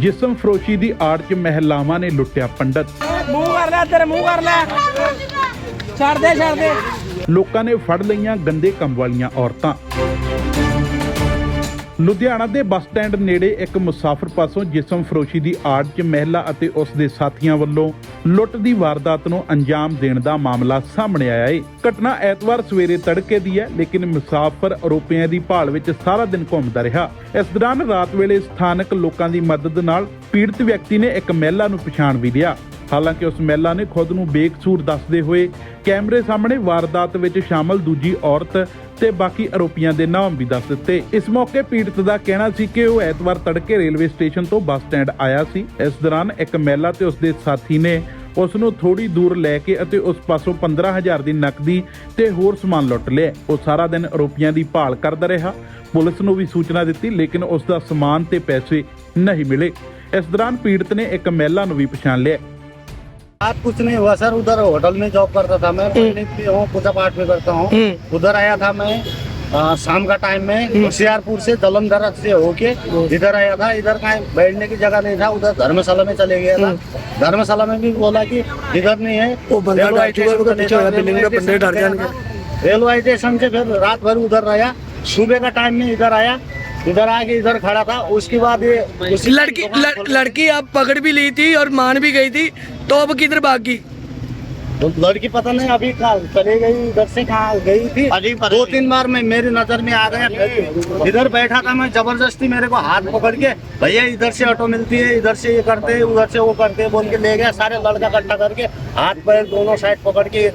ਜਿਸਮ ਫਰੋਸ਼ੀ ਦੀ ਆੜ 'ਚ ਮਹਿਲਾਵਾਂ ਨੇ ਲੁੱਟਿਆ ਪੰਡਤ। ਮੂੰਹ ਕਰ ਲੈ ਇੱਧਰ ਮੂੰਹ ਕਰ ਲੈ। ਛੱਡ ਦੇ ਛੱਡ ਦੇ। ਲੋਕਾਂ ਨੇ ਫੜ ਲਈਆਂ ਗੰਦੇ ਕੰਮ ਵਾਲੀਆਂ ਔਰਤਾਂ। ਲੁਧਿਆਣਾ ਦੇ ਬੱਸ ਸਟੈਂਡ ਨੇੜੇ ਇੱਕ ਮੁਸਾਫਰ ਪਾਸੋਂ ਜਿਸਮ ਫਰੋਸ਼ੀ ਦੀ ਆੜ 'ਚ ਮਹਿਲਾ ਅਤੇ ਉਸ ਦੇ ਸਾਥੀਆਂ ਵੱਲੋਂ ਲੁੱਟ ਦੀ ਵਾਰਦਾਤ ਨੂੰ ਅੰਜਾਮ ਦੇਣ ਦਾ ਮਾਮਲਾ ਸਾਹਮਣੇ ਆਇਆ ਏ। ਘਟਨਾ ਐਤਵਾਰ ਸਵੇਰੇ ਤੜਕੇ ਦੀ ਹੈ, ਲੇਕਿਨ ਮੁਸਾਫਰ ਆਰੋਪੀਆਂ ਦੀ ਭਾਲ ਵਿੱਚ ਸਾਰਾ ਦਿਨ ਘੁੰਮਦਾ ਰਿਹਾ। ਇਸ ਦੌਰਾਨ ਰਾਤ ਵੇਲੇ ਸਥਾਨਕ ਲੋਕਾਂ ਦੀ ਮਦਦ ਨਾਲ ਪੀੜਤ ਵਿਅਕਤੀ ਨੇ ਇੱਕ ਮਹਿਲਾ ਨੂੰ ਪਛਾਣ ਵੀ ਲਿਆ। ਹਾਲਾਂਕਿ ਉਸ ਮਹਿਲਾ ਨੇ ਖੁਦ ਨੂੰ ਬੇਕਸੂਰ ਦੱਸਦੇ ਹੋਏ ਕੈਮਰੇ ਸਾਹਮਣੇ ਵਾਰਦਾਤ ਵਿੱਚ ਸ਼ਾਮਲ ਦੂਜੀ ਔਰਤ ਤੇ ਬਾਕੀ ਆਰੋਪੀਆਂ ਦੇ ਨਾਮ ਵੀ ਦੱਸ ਦਿੱਤੇ। ਇਸ ਮੌਕੇ ਪੀੜਤ ਦਾ ਕਹਿਣਾ ਸੀ ਕਿ ਉਹ ਐਤਵਾਰ ਤੜਕੇ ਰੇਲਵੇ ਸਟੇਸ਼ਨ ਤੋਂ ਬੱਸ ਸਟੈਂਡ ਆਇਆ ਸੀ। ਇਸ ਦੌਰਾਨ ਇੱਕ ਮਹਿਲਾ ਤੇ ਉਸ ਦੇ ਸਾਥੀ ਨੇ ਉਸ ਨੂੰ ਥੋੜੀ ਦੂਰ ਲੈ ਕੇ ਅਤੇ ਉਸ ਪਾਸੋਂ 15000 ਦੀ ਨਕਦੀ ਤੇ ਹੋਰ ਸਮਾਨ ਲੁੱਟ ਲਿਆ। ਉਹ ਸਾਰਾ ਦਿਨ ਆਰੋਪੀਆਂ ਦੀ ਭਾਲ ਕਰਦਾ ਰਿਹਾ। ਪੁਲਿਸ ਨੂੰ ਵੀ ਸੂਚਨਾ ਦਿੱਤੀ, ਲੇਕਿਨ ਉਸ ਦਾ ਸਮਾਨ ਤੇ ਪੈਸੇ ਨਹੀਂ ਮਿਲੇ। ਇਸ ਦੌਰਾਨ ਪੀੜਤ ਨੇ ਇੱਕ ਮਹਿਲਾ ਨੂੰ ਵੀ ਪਛਾਣ ਲਿਆ। आज कुछ नहीं हुआ सर उधर होटल में जॉब करता था मैं पंडित भी हूँ पूजा पाठ भी करता हूँ। उधर आया था मैं आ, शाम का टाइम में होशियारपुर से दलमधर से होके इधर आया था। इधर का बैठने की जगह नहीं था उधर धर्मशाला में चले गया था। धर्मशाला में भी बोला कि इधर नहीं है वो रेलवे स्टेशन वाला बिल्डिंग में बंदे डर जाएँगे। रेलवे स्टेशन से फिर रात भर उधर रहा सुबह का टाइम में इधर आया इधर आके इधर खड़ा था। उसके बाद ये लड़की लड़, लड़की आप पकड़ भी ली थी और मान भी गई थी। तो अब किधर भाग? गई लड़की पता नहीं अभी कहाँ चले गई इधर से कहा गई थी। दो तीन बार में मेरी नज़र में आ गया इधर बैठा था मैं ज़बरदस्ती मेरे को हाथ पकड़ के भैया इधर से ऑटो मिलती है इधर से ये करते हैं उधर से वो करते हैं बोल के ले गया सारे लड़का इकट्ठा करके हाथ पैर दोनों साइड पकड़ के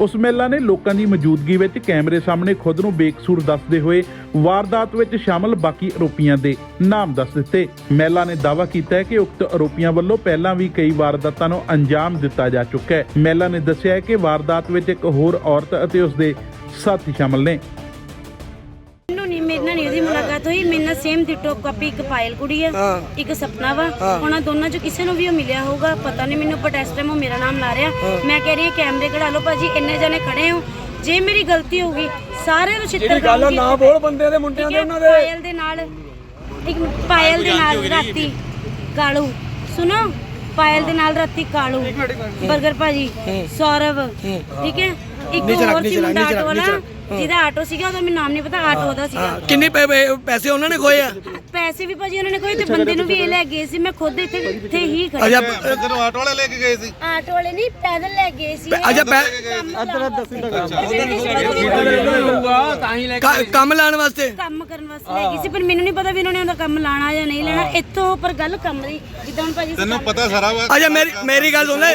ਉਸ ਮੇਲਾ ਨੇ ਲੋਕਾਂ ਦੀ ਮੌਜੂਦਗੀ ਵਿੱਚ ਕੈਮਰੇ ਸਾਹਮਣੇ ਖੁਦ ਨੂੰ ਬੇਕਸੂਰ ਦੱਸਦੇ ਹੋਏ ਵਾਰਦਾਤ ਵਿੱਚ ਸ਼ਾਮਲ ਬਾਕੀ ਆਰੋਪੀਆਂ ਦੇ ਨਾਮ ਦੱਸ ਦਿੱਤੇ। ਮਹਿਲਾ ਨੇ ਦਾਵਾ ਕੀਤਾ ਕਿ ਉਕਤ ਆਰੋਪੀਆਂ ਵੱਲੋਂ ਪਹਿਲਾਂ ਵੀ ਕਈ ਵਾਰਦਾਤਾਂ ਨੂੰ ਅੰਜਾਮ ਦਿੱਤਾ ਜਾ ਚੁੱਕਾ ਹੈ। ਮਹਿਲਾ ਨੇ ਦੱਸਿਆ ਕਿ ਵਾਰਦਾਤ ਵਿੱਚ ਇੱਕ ਹੋਰ ਔਰਤ ਅਤੇ ਉਸਦੇ ਸਾਥੀ ਸ਼ਾਮਲ ਨੇ। ਸੇਮ ਡਿਟੋ ਕਾਪੀ ਇੱਕ ਪਾਇਲ ਕੁੜੀ ਆ ਇੱਕ ਸਪਨਾ ਵਾ। ਉਹਨਾਂ ਦੋਨਾਂ ਚੋਂ ਕਿਸੇ ਨੂੰ ਵੀ ਉਹ ਮਿਲਿਆ ਹੋਊਗਾ ਪਤਾ ਨਹੀਂ ਮੈਨੂੰ ਪਰ ਇਸ ਟਾਈਮ ਉਹ ਮੇਰਾ ਨਾਮ ਲਾ ਰਿਹਾ। ਮੈਂ ਕਹਿ ਰਹੀ ਹਾਂ ਕੈਮਰੇ ਕਢਾ ਲਓ ਭਾਜੀ ਇੰਨੇ ਜਣੇ ਖੜੇ ਹੋ। ਜੇ ਮੇਰੀ ਗਲਤੀ ਹੋਊਗੀ ਸਾਰੇ ਨੂੰ ਛਿੱਤਰ ਗੱਲ ਨਾ ਬੋਲ ਬੰਦੇ ਦੇ ਮੁੰਡਿਆਂ ਦੇ ਉਹਨਾਂ ਦੇ। ਪਾਇਲ ਦੇ ਨਾਲ ਇੱਕ ਪਾਇਲ ਦੇ ਨਾਲ ਰਾਤੀ ਕਾਲੂ। ਸੁਣੋ ਪਾਇਲ ਦੇ ਨਾਲ ਰਾਤੀ ਕਾਲੂ। 버ਗਰ ਭਾਜੀ ਸੌਰਵ। ਠੀਕ ਹੈ? ਇੱਕ ਨੀਚੇ ਰੱਖ, ਹੋਰ ਨੀਚੇ ਸੀ ਰੱਖ, ਮੁੰਡਾ ਨੀਚੇ ਰੱਖ, ਆਟੋ ਵਾਲਾ ਨੀਚੇ ਰੱਖ। ਜਿਹਦਾ ਆਟੋ ਸੀਗਾ ਉਹਦਾ ਮੈਨੂੰ ਨਾਮ ਨਹੀਂ ਪਤਾ ਆਟੋ ਉਹਦਾ ਸੀਗਾ। ਕਿੰਨੇ ਪੈ- ਪੈ- ਪੈਸੇ ਉਹਨਾਂ ਨੇ ਖੋਏ ਆ? ਪੈਸੇ ਵੀ ਭਾਜੀ ਉਹਨਾਂ ਨੇ ਕੋਈ ਤੇ ਬੰਦੇ ਨੂੰ ਵੀ ਇਹ ਲੈ ਗਏ ਸੀ ਮੈਂ ਖੁਦ ਇੱਥੇ ਇੱਥੇ ਹੀ ਖੜੀ ਅੱਛਾ ਤੈਨੂੰ ਆਟੋ ਵਾਲੇ ਲੈ ਕੇ ਗਏ ਸੀ? ਆਟੋ ਵਾਲੇ ਨਹੀਂ ਪੈਦਲ ਲੈ ਗਏ ਸੀ। ਅੱਛਾ ਪੈ- ਕ- ਕੰਮ ਲਾਣ ਵਾਸਤੇ? ਕੰਮ ਕਰਨ ਵਾਸਤੇ ਲੈ ਗਈ ਸੀ ਪਰ ਮੈਨੂੰ ਨਹੀਂ ਪਤਾ ਵੀ ਉਹਨਾਂ ਨੇ ਉਹਦਾ ਕੰਮ ਲਾਣਾ ਜਾਂ ਨਹੀਂ ਲੈਣਾ। ਇੱਥੋਂ ਪਰ ਗੱਲ ਕੰਮ ਦੀ ਜਿੱਦਾਂ ਹੁਣ ਭਾਜੀ ਤੈਨੂੰ ਪਤਾ ਸਾਰਾ ਵਾ ਅੱਛਾ ਮੇਰੀ ਮੇਰੀ ਗੱਲ ਸੁਣ ਲੈ।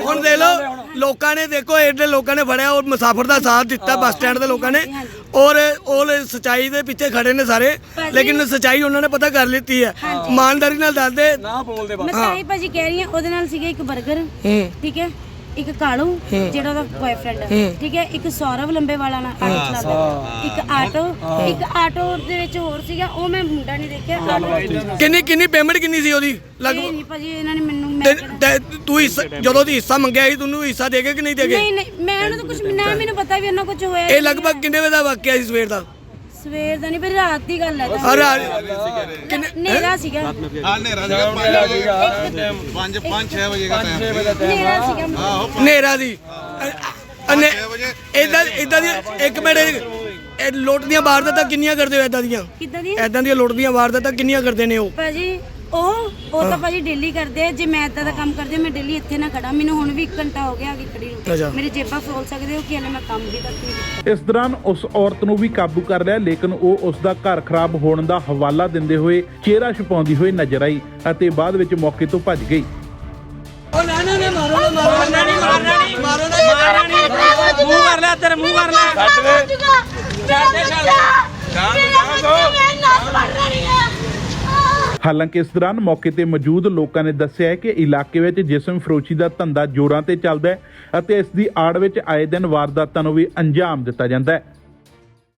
ਹੁਣ ਦੇਖ ਲਓ। ਲੋਕਾਂ ਨੇ ਦੇਖੋ ਇਹਦੇ ਲੋਕਾਂ ਨੇ ਫੜਿਆ ਔਰ ਮੁਸਾਫਰ ਦਾ ਸਾਥ ਦਿੱਤਾ ਬੱਸ ਸਟੈਂਡ ਦੇ ਲੋਕਾਂ ਨੇ। ਔਰ ਉਹ ਸਚਾਈ ਦੇ ਪਿੱਛੇ ਖੜੇ ਨੇ ਸਾਰੇ। ਲੇਕਿਨ ਸਚਾਈ ਉਹਨਾਂ ਨੇ ਪਤਾ ਕਰ ਲਿੱਤੀ ਹੈ। ਇਮਾਨਦਾਰੀ ਨਾਲ ਦੱਸਦੇ ਮੈਂ ਤਾਂ ਹੀ ਭਾਜੀ ਕਹਿ ਰਹੀ ਹਾਂ ਉਹਦੇ ਨਾਲ ਸੀਗਾ ਇੱਕ 버ਗਰ ਠੀਕ ਹੈ? ਇੱਕ ਕਾਲੂ ਜਿਹੜਾ ਉਹਦਾ ਬॉयਫ੍ਰੈਂਡ ਠੀਕ ਹੈ? ਇੱਕ ਸੌਰਵ ਲੰਬੇ ਵਾਲਾ ਨਾਲ ਆਟੋ ਚਲਾਉਂਦਾ। ਇੱਕ ਆਟੋ ਇੱਕ ਆਟੋ ਦੇ ਵਿੱਚ ਹੋਰ ਸੀਗਾ ਉਹ ਮੈਂ ਮੁੰਡਾ ਨਹੀਂ ਦੇਖਿਆ ਆਟੋ ਕਿੰਨੀ ਕਿੰਨੀ ਪੇਮੈਂਟ ਕਿੰਨੀ ਸੀ ਉਹਦੀ? ਲਗਭਗ ਨਹੀਂ ਭਾਜੀ ਇਹਨਾਂ ਨੇ ਮੈਨੂੰ ਮੈਂ ਤੇ- ਹਿੱਸਾ ਜਦੋਂ ਦੀ ਹਿੱਸਾ ਮੰਗਿਆ ਸੀ ਤੈਨੂੰ ਹਿੱਸਾ ਦੇਗੇ ਕਿ ਨਹੀਂ ਦੇਗੇ ਨਹੀਂ ਨਹੀਂ ਮੈਂ ਉਹਨਾਂ ਤੋਂ ਕੁਝ ਨਾ ਮੈਨੂੰ ਪਤਾ ਵੀ ਉਹਨਾਂ ਕੁਝ ਹੋਇਆ ਇਹ ਲਗਭਗ ਕਿੰਨੇ ਵਜੇ ਦਾ ਵਾਕਿਆ ਸੀ ਸਵੇਰ ਦਾ? ਸਵੇਰ ਦਾ ਨਹੀਂ ਪਰ ਰਾਤ ਦੀ ਗੱਲ ਹੈ ਔਰ ਕਿੰਨੇ ਨੇਰਾ ਸੀਗਾ। ਆ ਨੇਰਾ ਸੀਗਾ। 5 5 6 ਵਜੇ ਦਾ ਟਾਈਮ ਨੇਰਾ ਸੀਗਾ। ਹਨੇਰਾ ਦੀ ਵਜੇ। ਇਦਾਂ ਇਦਾਂ ਦੀ ਇੱਕ ਮਿੰਟ ਇਹ ਲੁੱਟ ਦੀਆਂ ਵਾਰਦਾਤਾਂ ਕਿੰਨੀਆਂ ਕਰਦੇ ਹੋ ਇਦਾਂ ਦੀਆਂ? ਕਿੱਦਾਂ ਦੀ ਇਦਾਂ ਦੀਆਂ ਲੁੱਟ ਦੀਆਂ ਵਾਰਦਾਤਾਂ ਕਿੰਨੀਆਂ ਕਰਦੇ ਨੇ ਉਹ? ਭਾਜੀ ਉਹ ਉਹ ਤਾਂ ਭਾਜੀ ਡੇਲੀ ਕਰਦੇ ਆ ਜੇ ਮੈਂ ਇਦਾਂ ਦਾ ਕੰਮ ਕਰਦੀ ਹਾਂ, ਮੈਂ ਡੇਲੀ ਇੱਥੇ ਨਾ ਖੜਾ ਮੈਨੂੰ ਹੁਣ ਵੀ 1 ਘੰਟਾ ਹੋ ਗਿਆ ਅੱਗੇ ਖੜੀ ਅੱਛਾ। ਨੂੰ ਮੇਰੇ ਜੇਬਾਂ ਫੋਲ ਸਕਦੇ ਹੋ ਕਿ ਹਲੇ ਮੈਂ ਕੰਮ ਵੀ ਤੱਕ ਨਹੀਂ ਕੀਤਾ? ਇਸ ਦੌਰਾਨ ਉਸ ਔਰਤ ਨੂੰ ਵੀ ਕਾਬੂ ਕਰ ਲਿਆ ਲੇਕਿਨ ਉਹ ਉਸ ਦਾ ਘਰ ਖਰਾਬ ਹੋਣ ਦਾ ਹਵਾਲਾ ਦਿੰਦੇ ਹੋਏ ਚਿਹਰਾ ਛੁਪਾਉਂਦੀ ਹੋਈ ਨਜ਼ਰ ਆਈ ਅਤੇ ਬਾਅਦ ਵਿੱਚ ਮੌਕੇ ਤੋਂ ਭੱਜ ਗਈ। ਮੂੰਹ ਕਰ ਲੈ ਇੱਧਰ ਮੂੰਹ ਕਰ ਲੈ। ਛੱਡ ਦੇ ਛੱਡ ਦੇ। ਛੱਡ ਹਾਲਾਂਕਿ ਇਸ ਦੌਰਾਨ ਮੌਕੇ ਤੇ ਮੌਜੂਦ ਲੋਕਾਂ ਨੇ ਦੱਸਿਆ ਕਿ ਇਲਾਕੇ ਵਿੱਚ ਜਿਸਮ ਫਰੋਸ਼ੀ ਦਾ ਧੰਦਾ ਜੋਰਾਂ ਤੇ ਚੱਲਦਾ ਹੈ ਅਤੇ ਇਸ ਦੀ ਆੜ ਵਿੱਚ ਆਏ ਦਿਨ ਵਾਰਦਾਤਾਂ ਨੂੰ ਵੀ ਅੰਜਾਮ ਦਿੱਤਾ ਜਾਂਦਾ ਹੈ।